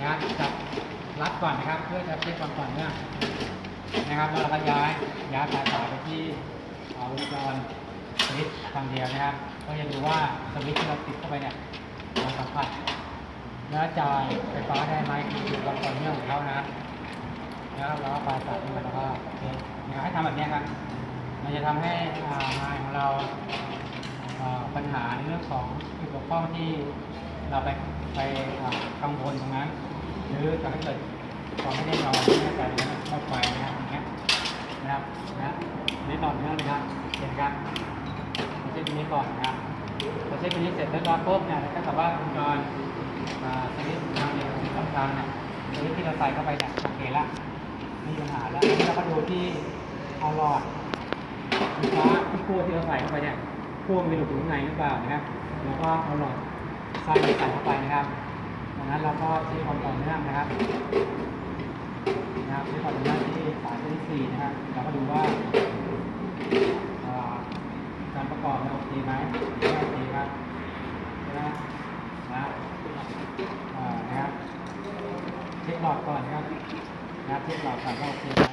นะครับจับรัดก่อนนะครับ เพื่อจะเช็คความต่อเนื่องนะครับแล้วเราก็ย้ายย้ายสายสาไปที่เอ่อวงจรสวิตช์ทางเดียวนะครับก็จะดูว่าสวิตช์ที่เราติดเข้าไปเนี่ยมันสัมผัสแล้วจ่ายไฟฟ้าได้ไหมคือความต่อเนื่องของเขานะครับแล้วเราก็ปลายสายที่มันแล้วก็โอเคนะครับให้ทำแบบนี้ครับมันจะทำให้อ่างานของเรา ปัญหาในเรื่องของจุดบกพร่องที่เราไปไปกังวลตรงนั้น หรือทำให้เกิดความไม่ได้นอนไม่แน่ใจในเข้าไปนะครับอย่างเงี้ยนะครับนะนี่ต่อเนื่องเลยครับเห็นครับเราเช็คตัวนี้ก่อนนะครับพอเช็คตัวนี้เสร็จเรียบร้อปุ๊บเนี่ยก็สามารถวงจรสวิตช์ทางเดียวสำคัญเนี่ยสวิตช์ที่เราใส่เข้าไปเนี่ยโอเคละม่มีปัญหาแล้วเราก็ดูที่เอาหลอดไฟฟ้าที่ขั้วที่เราใส่เข้าไปเนี่ย ขั้วงมีหลุดอยู่ข้างในหรือเปล่านะครับ แล้วก็เอาหลอดไส้ใส่เข้าไปนะครับดังนั้นเราก็ใช้ความต่อเนื่องนะครับนะครับใช้ความต่อเนื่องที่สายที่สี่นะครับเราก็ดูว่าการประกอบเนี่ยโอเคไหมไม่โอเคครับใช่ไหมนะนะครับเช็คหลอดก่อนนะครับนะครับเช็คหลอดก่อนว่าโอเคไหม